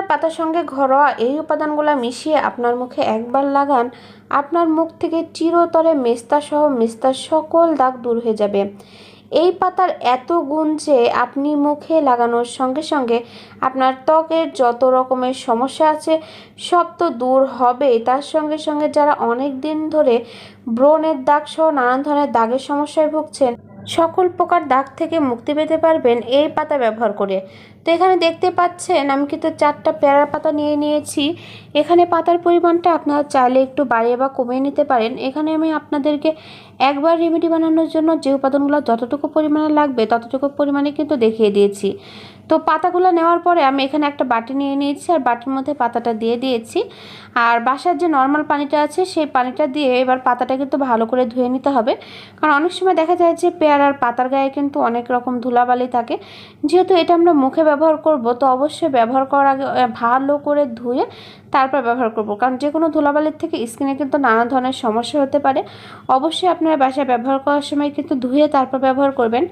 পেয়ারার পাতার সঙ্গে ঘরোয়া এই উপাদানগুলো মিশিয়ে আপনার মুখে একবার লাগান। আপনার মুখ থেকে চিরতরে মেস্তা সহ মেস্তার সকল দাগ দূর হয়ে যাবে। এই পাতার এত গুণ যে আপনি মুখে লাগানোর সঙ্গে সঙ্গে আপনার ত্বকের যত রকমের সমস্যা আছে, সব তো দূর হবেই। তার সঙ্গে সঙ্গে যারা অনেক দিন ধরে ব্রণের দাগ সহ নানান ধরনের দাগের সমস্যায় ভুগছেন সকল প্রকার দাগ থেকে মুক্তি পেতে পারবেন এই পাতা ব্যবহার করে। তো এখানে দেখতে পাচ্ছেন, আমি কিন্তু চারটা প্যারার পাতা নিয়ে নিয়েছি। এখানে পাতার পরিমাণটা আপনারা চাইলে একটু বাড়িয়ে বা কমিয়ে নিতে পারেন। এখানে আমি আপনাদেরকে একবার রেমেডি বানানোর জন্য যে উপাদানগুলো যতটুকু পরিমাণে লাগবে ততটুকু পরিমাণে কিন্তু দেখিয়ে দিয়েছি। তো পাতাগুলো নেওয়ার পরে আমি এখানে একটা বাটি নিয়ে নিয়েছি আর বাটির মধ্যে পাতাটা দিয়ে দিয়েছি। আর বাসার যে নর্মাল পানিটা আছে, সেই পানিটা দিয়ে এবার পাতাটা কিন্তু ভালো করে ধুয়ে নিতে হবে। কারণ অনেক সময় দেখা যায় যে পেয়ারার পাতার গায়ে কিন্তু অনেক রকম ধুলাবালি থাকে। যেহেতু এটা আমরা মুখে ব্যবহার করব, তো অবশ্যই ব্যবহার করার আগে ভালো করে ধুয়ে তারপর ব্যবহার করব। কারণ যে কোনো ধুলাবালির থেকে স্কিনে কিন্তু নানা ধরনের সমস্যা হতে পারে। অবশ্যই আপনারা বাসায় ব্যবহার করার সময় কিন্তু ধুয়ে তারপর ব্যবহার করবেন।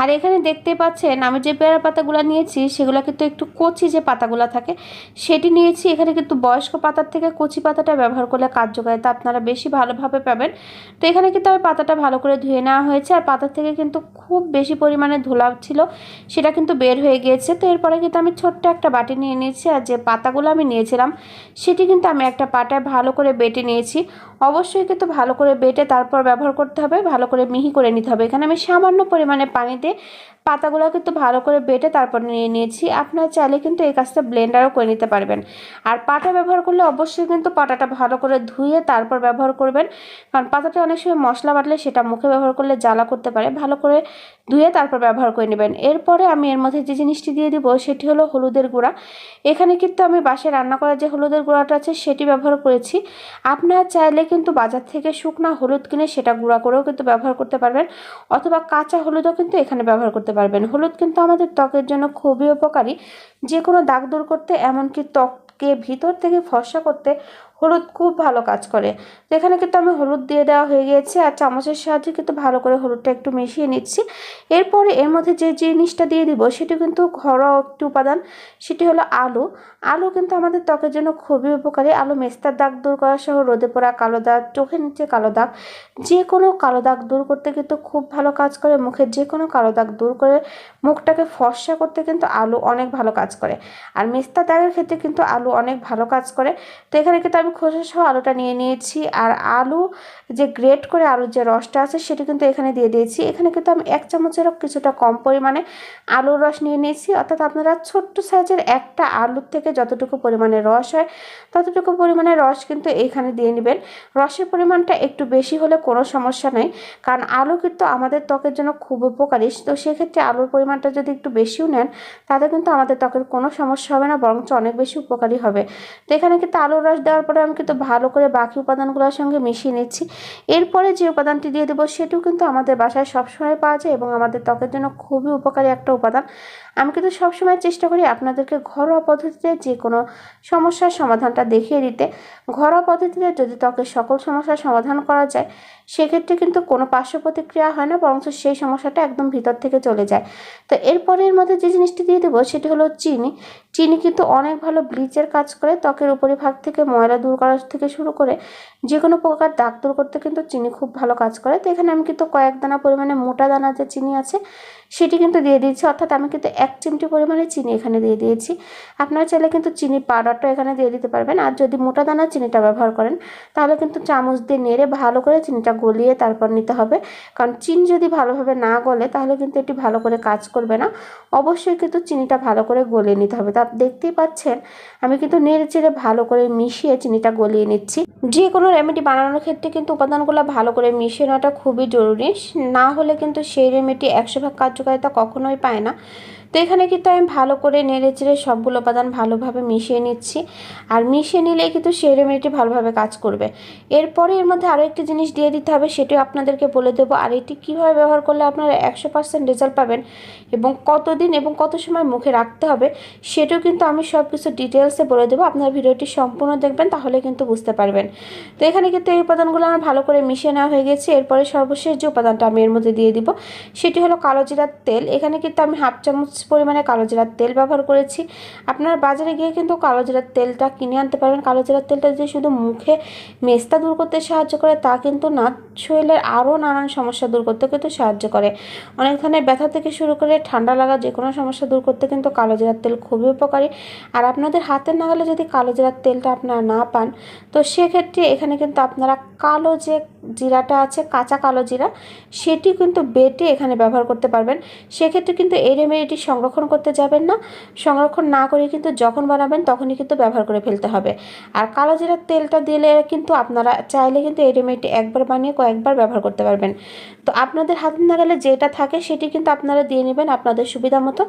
আর এখানে দেখতেই পাচ্ছেন, আমি যে পেয়ারা পাতাগুলো নিয়েছি, সেগুলো কিন্তু একটু কচি যে পাতাগুলো থাকে, সেটি নিয়েছি। এখানে কিন্তু বয়স্ক পাতার থেকে কচি পাতাটা ব্যবহার করলে কার্যকারিতা আপনারা বেশি ভালোভাবে পাবেন। তো এখানে কিন্তু আমি পাতাটা ভালো করে ধুয়ে নেওয়া হয়েছে। আর পাতা থেকে কিন্তু খুব বেশি পরিমাণে ধুলা ছিল, সেটা কিন্তু বের হয়ে গিয়েছে। তো এরপরে কিন্তু আমি ছোট্ট একটা বাটি নিয়ে নিয়েছি আর যে পাতাগুলো আমি নিয়েছিলাম, সেটি কিন্তু আমি একটা পাটায় ভালো করে বেটে নিয়েছি। অবশ্যই কিন্তু ভালো করে বেটে তারপর ব্যবহার করতে হবে, ভালো করে মিহি করে নিতে হবে। এখানে আমি সামান্য পরিমাণে পানিতে পাতাগুলো কিন্তু ভালো করে বেটে তারপর নিয়ে নিয়েছি। আপনারা চাইলে কিন্তু এই কাজটা ব্লেন্ডারও করে নিতে পারবেন। আর পাটা ব্যবহার করলে অবশ্যই কিন্তু পাটাটা ভালো করে ধুয়ে তারপর ব্যবহার করবেন। কারণ পাতাটা অনেক সময় মশলা বাটলে সেটা মুখে ব্যবহার করলে জ্বালা করতে পারে। ভালো করে ধুয়ে তারপর ব্যবহার করে নেবেন। এরপরে আমি এর মধ্যে যে জিনিসটি দিয়ে দিব সেটি হলো হলুদের গুঁড়া। এখানে কিন্তু আমি বাসায় রান্না করার যে হলুদের গুঁড়াটা আছে সেটি ব্যবহার করেছি। আপনারা চাইলে কিন্তু বাজার থেকে শুকনা হলুদ কিনে সেটা গুঁড়া করেও কিন্তু ব্যবহার করতে পারবেন অথবা কাঁচা হলুদও কিন্তু এখানে ব্যবহার করতে পারবেন। হলুদ কিন্তু আমাদের ত্বকের জন্য খুবই উপকারী। যে কোনো দাগ দূর করতে, এমনকি ত্বককে ভিতর থেকে ফর্সা করতে হলুদ খুব ভালো কাজ করে। তো এখানে কিন্তু আমি হলুদ দিয়ে দেওয়া হয়ে গিয়েছে আর চামচের সাহায্যে কিন্তু ভালো করে হলুদটা একটু মিশিয়ে নিচ্ছি। এরপরে এর মধ্যে যে জিনিসটা দিয়ে দিব সেটি কিন্তু ঘরোয়া একটি উপাদান, সেটি হলো আলু। আলু কিন্তু আমাদের ত্বকের জন্য খুবই উপকারী। আলু মেস্তার দাগ দূর করা সহ রোদে পড়া কালো দাগ, চোখের নিচে কালো দাগ যে কোনো কালো দাগ দূর করতে কিন্তু খুব ভালো কাজ করে। মুখের যে কোনো কালো দাগ দূর করে মুখটাকে ফর্সা করতে কিন্তু আলু অনেক ভালো কাজ করে। আর মেস্তা দাগের ক্ষেত্রে কিন্তু আলু অনেক ভালো কাজ করে। তো এখানে কিন্তু আমি খোসা সহ আলুটা নিয়ে নিয়েছি। আর আলু যে গ্রেট করে আলুর যে রসটা আছে, সেটা কিন্তু এখানে দিয়ে দিয়েছি। এখানে কিন্তু আমি এক চামচেরও কিছুটা কম পরিমাণে আলুর রস নিয়ে নিয়েছি। অর্থাৎ আপনারা ছোট্ট সাইজের একটা আলুর থেকে যতটুকু পরিমাণে রস হয়, ততটুকু পরিমাণে রস কিন্তু এইখানে দিয়ে নেবেন। রসের পরিমাণটা একটু বেশি হলে কোনো সমস্যা নেই, কারণ আলু কিন্তু আমাদের ত্বকের জন্য খুব উপকারী। তো সেক্ষেত্রে আলুর পরিমাণটা যদি একটু বেশিও নেন, তাতে কিন্তু আমাদের ত্বকের কোনো সমস্যা হবে না, বরঞ্চ অনেক বেশি উপকারী হবে। তো এখানে কিন্তু আলুর রস দেওয়ার পরে আমি কিন্তু ভালো করে বাকি উপাদানগুলোর সঙ্গে মিশিয়ে নিচ্ছি। এরপরে যে উপাদানটি দিয়ে দেবো সেটিও কিন্তু আমাদের বাসায় সবসময় পাওয়া যায় এবং আমাদের ত্বকের জন্য খুবই উপকারী একটা উপাদান। আমি কিন্তু সবসময় চেষ্টা করি আপনাদেরকে ঘরোয়া পদ্ধতিতে যে কোনো সমস্যার সমাধানটা দেখিয়ে দিতে। ঘরোয়া পদ্ধতিতে যদি ত্বকের সকল সমস্যার সমাধান করা যায় সেক্ষেত্রে কিন্তু কোনো পার্শ্ব প্রতিক্রিয়া হয় না, বরঞ্চ সেই সমস্যাটা একদম ভিতর থেকে চলে যায়। তো এরপরে এর মধ্যে যে জিনিসটি দিয়ে দেবো সেটি হলো চিনি। চিনি কিন্তু অনেক ভালো ব্লিচের কাজ করে, ত্বকের উপরিভাগ থেকে ময়লা দূর করার থেকে শুরু করে যে কোনো প্রকার দাগ দূর করতে কিন্তু চিনি খুব ভালো কাজ করে। তো এখানে আমি কিন্তু কয়েক দানা পরিমাণে মোটা দানা যে চিনি আছে, সেটি কিন্তু দিয়ে দিয়েছি। অর্থাৎ আমি কিন্তু এক চিমটি পরিমাণে চিনি এখানে দিয়ে দিয়েছি। আপনারা চাইলে কিন্তু চিনি পাউডারটা এখানে দিয়ে দিতে পারবেন। আর যদি মোটা দানা চিনিটা ব্যবহার করেন, তাহলে কিন্তু চামচ দিয়ে নেড়ে ভালো করে চিনিটা গলিয়ে তারপর নিতে হবে। কারণ চিনি যদি ভালোভাবে না গলে, তাহলে কিন্তু এটি ভালো করে কাজ করবে না। অবশ্যই কিন্তু চিনিটা ভালো করে গলিয়ে নিতে হবে। তা দেখতেই পাচ্ছেন, আমি কিন্তু নেড়ে চেড়ে ভালো করে মিশিয়ে চিনিটা গলিয়ে নিচ্ছি। যে কোনো রেমেডি বানানোর ক্ষেত্রে কিন্তু উপাদানগুলো ভালো করে মিশিয়ে নেওয়াটা খুবই জরুরি। না হলে কিন্তু সেই রেমেডি একশো ভাগ কার্যকারিতা কখনোই পায় না। তো এখানে কিন্তু আমি ভালো করে নেড়ে চেড়ে সবগুলো উপাদান ভালোভাবে মিশিয়ে নিচ্ছি। আর মিশিয়ে নিলেই কিন্তু সেই রেমেডিটি ভালোভাবে কাজ করবে। এরপরে এর মধ্যে আরও একটি জিনিস দিয়ে দিতে হবে, সেটিও আপনাদেরকে বলে দেবো। আর এটি কীভাবে ব্যবহার করলে আপনারা একশো পার্সেন্ট রেজাল্ট পাবেন এবং কতদিন এবং কত সময় মুখে রাখতে হবে, সেটাও কিন্তু আমি সব কিছু ডিটেলসে বলে দেবো। আপনারা ভিডিওটি সম্পূর্ণ দেখবেন, তাহলে কিন্তু বুঝতে পারবেন। তো এখানে কিন্তু এই উপাদানগুলো আমার ভালো করে মিশিয়ে নেওয়া হয়ে গেছে। এরপরে সর্বশেষ যে উপাদানটা আমি এর মধ্যে দিয়ে দিব, সেটি হলো কালো জিরার তেল। এখানে কিন্তু আমি হাফ চামচ পরিমাণে কালো জিরার তেল ব্যবহার করেছি। আপনার বাজারে গিয়ে কিন্তু কালো জিরার তেলটা কিনে আনতে পারবেন। কালো জিরার তেলটা যে শুধু মুখে মেস্তা দূর করতে সাহায্য করে, তা কিন্তু না, শরীরের আরও নানান সমস্যা দূর করতে কিন্তু সাহায্য করে। অনেক ধরনের ব্যথা থেকে শুরু করে ঠান্ডা লাগা যে কোনো সমস্যা দূর করতে কিন্তু কালো জিরার তেল খুবই উপকারী। আর আপনাদের হাতের নাগালে যদি কালো জিরার তেলটা আপনারা না পান, তো সেক্ষেত্রে এখানে কিন্তু আপনারা কালো যে জিরাটা আছে, কাঁচা কালো জিরা। সেটি কিন্তু বেটে এখানে ব্যবহার করতে পারবেন। সেক্ষেত্রে কিন্তু এই রেমেডিটি সংরক্ষণ করতে যাবেন না। সংরক্ষণ না করে কিন্তু যখন বানাবেন তখনই কিন্তু ব্যবহার করে ফেলতে হবে। আর কালো জিরার তেলটা দিলে কিন্তু আপনারা চাইলে কিন্তু এই রেমেডিটি একবার বানিয়ে কয়েকবার ব্যবহার করতে পারবেন। তো আপনাদের হাতের নাগালে যেটা থাকে সেটি কিন্তু আপনারা দিয়ে নেবেন আপনাদের সুবিধা মতো।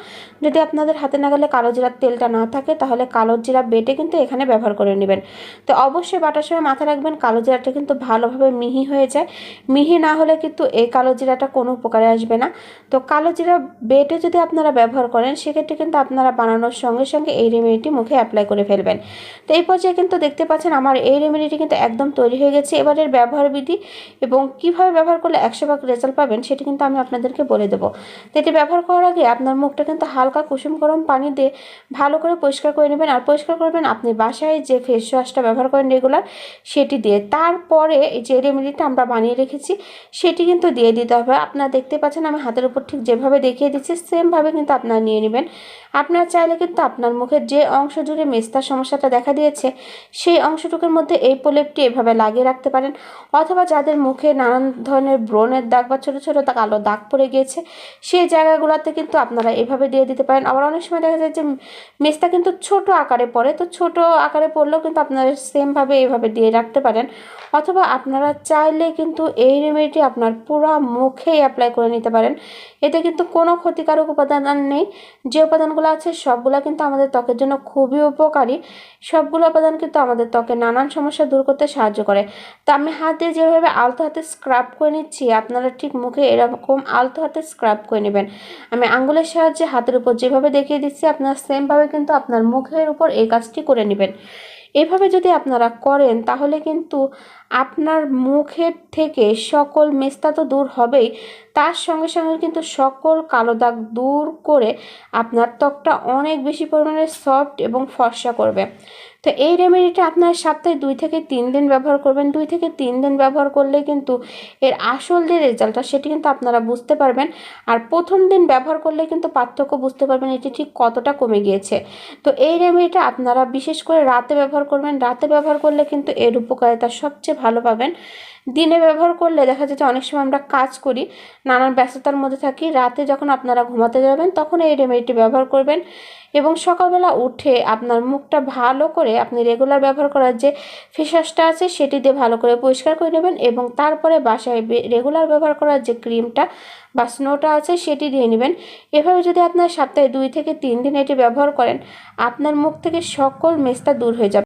যদি আপনাদের হাতে নাগালে কালো জিরার তেলটা না থাকে তাহলে কালো জিরা বেটে কিন্তু এখানে ব্যবহার করে নেবেন। তো অবশ্যই বাটার সময় মাথা রাখবেন, কালো জিরাটা কিন্তু ভালোভাবে মিহি হয়ে যায়। মিহি না হলে কিন্তু এই কালো জিরাটা কোনো উপকারে আসবে না। তো কালো জিরা বেটে যদি আপনারা ব্যবহার করেন, সেক্ষেত্রে কিন্তু আপনারা বানানোর সঙ্গে সঙ্গে এই রেমেডিটি মুখে অ্যাপ্লাই করে ফেলবেন। তো এই পর্যায়ে কিন্তু দেখতে পাচ্ছেন আমার এই রেমেডিটি কিন্তু একদম তৈরি হয়ে গেছে। এবারের ব্যবহার বিধি এবং কীভাবে ব্যবহার করলে একশো ভাগ রেজাল্ট পাবেন, সেটি কিন্তু আমি আপনাদেরকে বলে দেবো। তো এটি ব্যবহার করার আগে আপনার মুখটা কিন্তু হালকা কুসুম গরম পানি দিয়ে ভালো করে পরিষ্কার করে নেবেন। আর পরিষ্কার করবেন আপনি বাসায় যে ফেস ওয়াশটা ব্যবহার করেন রেগুলার সেটি দিয়ে। তারপরে যে রেমেডিটা আমরা বানিয়ে রেখেছি, সেটি কিন্তু দিয়ে দিতে হবে। আপনারা দেখতে পাচ্ছেন আমি হাতের উপর ঠিক যেভাবে দেখিয়ে দিচ্ছি সেমভাবে কিন্তু আপনারা নিয়ে নেবেন। আপনারা চাইলে কিন্তু আপনার মুখের যে অংশ জুড়ে মেস্তার সমস্যাটা দেখা দিয়েছে, সেই অংশটুকুর মধ্যে এই প্রলেপটি এভাবে লাগিয়ে রাখতে পারেন। অথবা যাদের মুখে নানান ধরনের ব্রণের দাগ বা ছোটো ছোটো কালো দাগ পড়ে গিয়েছে, সেই জায়গাগুলোতে কিন্তু আপনারা এভাবে দিয়ে দিতে পারেন। আবার অনেক সময় দেখা যায় যে মেস্তা কিন্তু ছোট আকারে পড়ে, তো ছোট আকারে পড়লেও কিন্তু আপনারা সেমভাবে এইভাবে দিয়ে রাখতে পারেন। অথবা আপনারা চাইলে কিন্তু এই রেমেডিটি আপনার পুরো মুখেই অ্যাপ্লাই করে নিতে পারেন। এতে কিন্তু কোনো ক্ষতিকারক উপাদান নেই। যে উপাদানগুলো আছে, সবগুলো কিন্তু আমাদের ত্বকের জন্য খুবই উপকারী। সবগুলো উপাদান কিন্তু আমাদের ত্বকে নানান সমস্যা দূর করতে সাহায্য করে। তো আমি হাত দিয়ে যেভাবে আলতো হাতে স্ক্রাব করে নিচ্ছি, আপনারা ঠিক মুখে এরকম আলতো হাতে স্ক্রাব করে নেবেন। আমি আঙ্গুলের সাহায্যে হাতের উপর যেভাবে দেখিয়ে দিচ্ছি, আপনারা সেমভাবে কিন্তু আপনার মুখের উপর এই কাজটি করে নেবেন। এভাবে যদি আপনারা করেন, তাহলে কিন্তু আপনার মুখের থেকে সকল মেস্তা তো দূর হবেই, তার সঙ্গে সঙ্গে কিন্তু সকল কালো দাগ দূর করে আপনার ত্বকটা অনেক বেশি পরিমাণে সফট এবং ফর্সা করবে। তো এই রেমেডিটা আপনার সপ্তাহে দুই থেকে তিন দিন ব্যবহার করবেন। দুই থেকে তিন দিন ব্যবহার করলে কিন্তু এর আসল যে রেজাল্টটা সেটি কিন্তু আপনারা বুঝতে পারবেন। আর প্রথম দিন ব্যবহার করলে কিন্তু পার্থক্য বুঝতে পারবেন এটি ঠিক কতটা কমে গিয়েছে। তো এই রেমেডিটা আপনারা বিশেষ করে রাতে ব্যবহার করবেন। রাতে ব্যবহার করলে কিন্তু এর উপকারিতা সবচেয়ে ভালো পাবেন। দিনে ব্যবহার করলে দেখা যায় যে অনেক সময় আমরা কাজ করি, নানান ব্যস্ততার মধ্যে থাকি, রাতে যখন আপনারা ঘুমাতে যাবেন তখন এই রেমেডিটি ব্যবহার করবেন এবং সকালবেলা উঠে আপনার মুখটা ভালো করে আপনি রেগুলার ব্যবহার করার যে ফেসওয়াশটা আছে সেটি দিয়ে ভালো করে পরিষ্কার করে নেবেন এবং তারপরে বাসায় রেগুলার ব্যবহার করার যে ক্রিমটা বা স্নোটা আছে সেটি দিয়ে নেবেন। এভাবে যদি আপনার সপ্তাহে দুই থেকে তিন দিন এটি ব্যবহার করেন, আপনার মুখ থেকে সকল মেস্তা দূর হয়ে যাবে।